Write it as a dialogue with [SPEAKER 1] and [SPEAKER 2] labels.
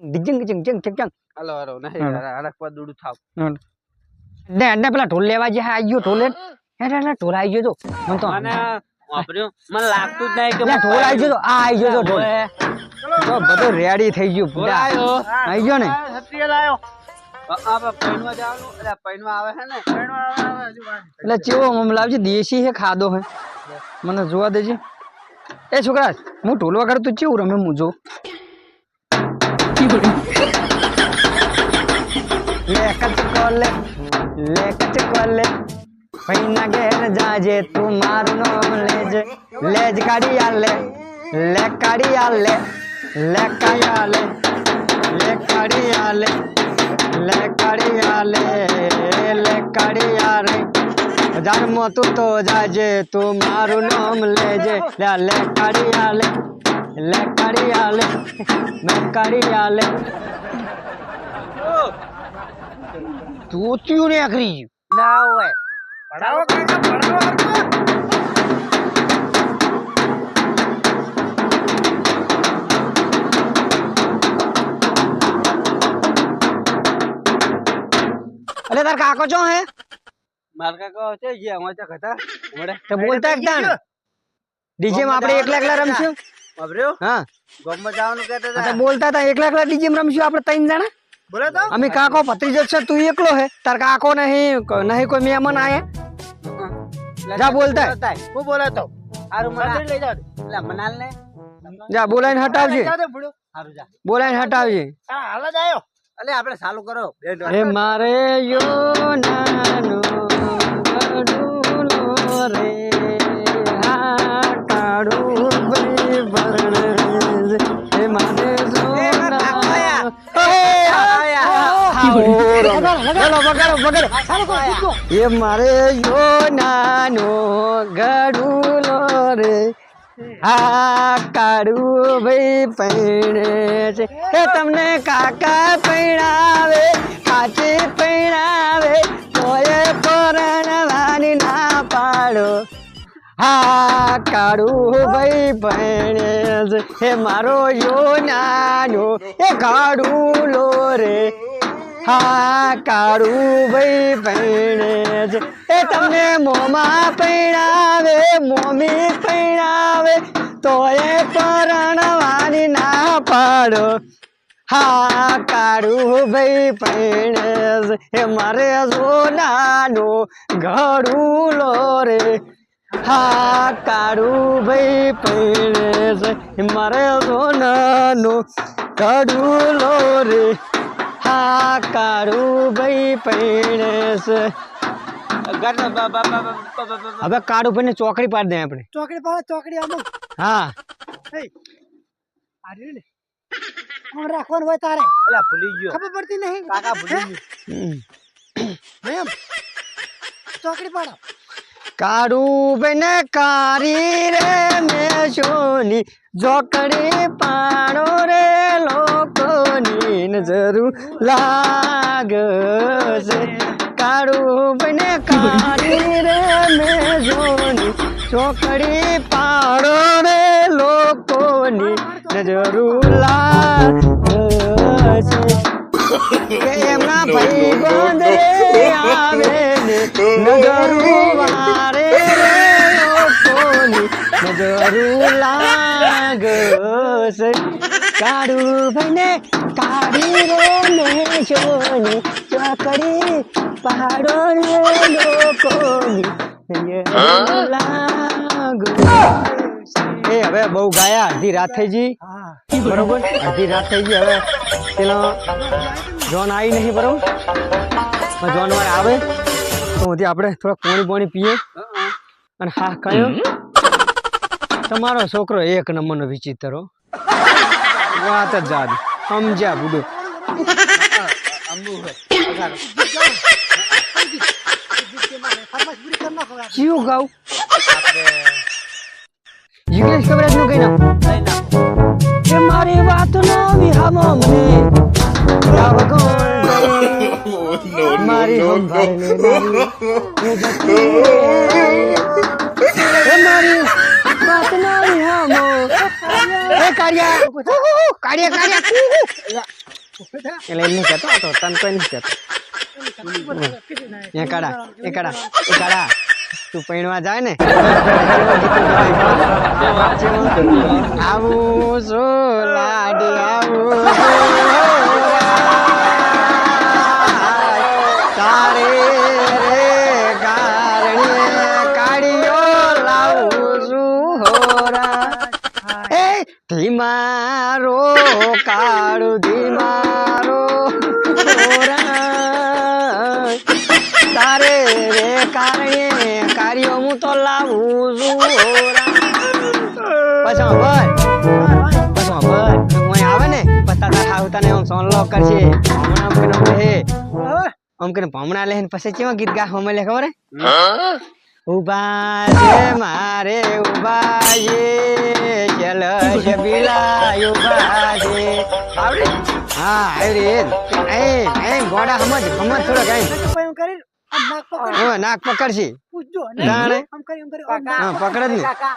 [SPEAKER 1] ડિજિંગ ડિજિંગ જિંગ જિંગ જિંગ.
[SPEAKER 2] હાલો હાલો નહીં
[SPEAKER 1] હાલો.
[SPEAKER 2] હરકવા દૂડું થાવ.
[SPEAKER 1] ને ને પેલા ઢોલ લેવા જે આ ગયો ઢોલ હે રે ઢોલ આવી ગયો તો. મને તો
[SPEAKER 2] મને વાપર્યો. મને લાગતું જ નહીં કે
[SPEAKER 1] ઢોલ આવી ગયો તો. આ આવી ગયો તો ઢોલ. તો બધું રેડી થઈ ગયું બુડા. આવી ગયો ને.
[SPEAKER 2] સત્ય લાયો અ- આ પૈણવા જવાનું એટલે છે ને? પૈણવા આવે હજુ વાર.
[SPEAKER 1] એટલે ચેવો મમ દેશી હે ખાધો હે. મને જોવા દેજે. એ છોકરા હું ઢોલ વગાડું તું ચેવું રમે હું જો લે કચ કોલે લે કચ કોલે પૈના ઘેર જાજે તું મારું નામ લેજે લેજ કાઢી આલે લે કાઢી આલે લે કાઢી આલે લે કાઢી આલે લે કાઢી આલે લે કાઢી આલે જાનમાં તું તો જાજે તું મારું નામ લેજે લે લે કાઢી આલે લે કાઢી આલે મેં કાઢી આલે તું ત્યું ને આખરી ગયું
[SPEAKER 2] ના હોય પડાવો કાકા પડાવો હરકવા.
[SPEAKER 1] અરે તાર કાકો ચો હે
[SPEAKER 2] મારા કાકા છે જે અમારે ત્યાં હતા હમણે.
[SPEAKER 1] તો બોલતા એક દાણ ડીજે માં આપણે એકલા એકલા રમશું
[SPEAKER 2] વાપર્યું?
[SPEAKER 1] હા.
[SPEAKER 2] ગામમાં જવાનું કહેતા હતા.
[SPEAKER 1] બોલતા હતા એકલા એકલા ડીજે રમશું આપણે ત્રણ જણા.
[SPEAKER 2] બોલે તો?
[SPEAKER 1] અમે કાકો ભત્રીજો છે તું એકલો હે. તાર કાકો નહીં નહીં કોઈ મહેમાન આયા. જા બોલતા. હું
[SPEAKER 2] બોલે તો? હારું મને લઈ જાવ એટલે મનાલ ને
[SPEAKER 1] જા બોલાઈને હટાવજે.
[SPEAKER 2] હારું જા.
[SPEAKER 1] બોલાઈને હટાવજે.
[SPEAKER 2] હા હાલ જ આવ્યો અલે આપણે ચાલુ કરો.
[SPEAKER 1] એ મારે યો નાનો રમ. વગાડો, વગાડો. એ મારે યો નાનો ગડુલો રે. આ કાળું ભાઈ પૈણે છે. એ તમને કાકા પૈણાવે કાચી પૈણાવે તોય પરણવાની ના પાડો. હા કાળું ભાઈ પૈણે છે. હે મારો યો નાનો એ કાળું લો રે. હા કાળું ભાઈ પૈણે છે. એ તમને મોમાં પૈણાવે, મોમી પૈણાવે, તોય પરણવાની ના પાડો. હા કાળું ભાઈ પૈણે છે. એ મારે સોનાનો ઘડું લો રે. હા કાળું ભાઈ પૈણે છે. એ મારે સોનાનો ઘડું લો રે. હા કાળું ભાઈ હવે ભાઈ ચોકડી પાડી દે આપણે.
[SPEAKER 3] ચોકડી પાડે ચોકડી આમ.
[SPEAKER 1] હા.
[SPEAKER 3] આર્યું ને આમ રાખવાનું હોય તારે?
[SPEAKER 2] અલા, ભૂલી ગયો.
[SPEAKER 3] ખબર પડતી નહીં.
[SPEAKER 2] કાકા ભૂલી ગયો.
[SPEAKER 3] ચોકડી પાડો.
[SPEAKER 1] કાળું બેને કારી રે મેં સોની જોકડી પાડો રે લોકોની નજરું લાગશે. કાળું બેને કારી રે મેં સોની ચોકડી પાડો રે લોકોની જરૂર લાગશે. કે એમના ભાઈ બંધે આવે ને રે નજરું લાગશે. કાળું ભાઈને કાઢી રે ને સોની ચોકડી પહાડો રે લોકોની એ હવે બહુ ગાયા અડધી રાત થઈ ગઈ. બરોબર? અડધી રાત થઈ ગઈ હવે. પેલો જોન આવી નહીં બરોબર? જોન વાર આવે. તો હજી આપણે થોડા પાણી પાણી પીએ. અને હા કયો? તમારો છોકરો એક નંબરનો વિચિત્ર વાત જ જાદ સમજ્યા બુડો. કયું ગાવ
[SPEAKER 2] નાખો.
[SPEAKER 1] મારી વાત નો વિહામો મારી એ જતી એ કાળિયા કાળિયા કાળિયા એટલે તું પૈણવા જાય ને આવું શું લાડી આવું ધીમારો, કાળુ ધીમારો તારે રે કારણે કાર્યો હું તો લાવું છું પછી ભાઈ. આવે ને પછી તારા હાહુ તને આમ સોનલો કરશે. હમણાં આમ લે પછી કેવા ગીત ગા હમે લે ખબર હે? ઊભા છે મારે ઊભા છે ચલ છે બિલા ઊભા છે આવડે? હા આવડે એ એ ગોડા સમજ સમજ થોડો કઈ.
[SPEAKER 3] કરી નાક પકડ.
[SPEAKER 1] નાક પકડશે.
[SPEAKER 3] પૂછજો આમ કરી આમ કરી
[SPEAKER 1] હા પકડ જ ને.
[SPEAKER 3] કાકા.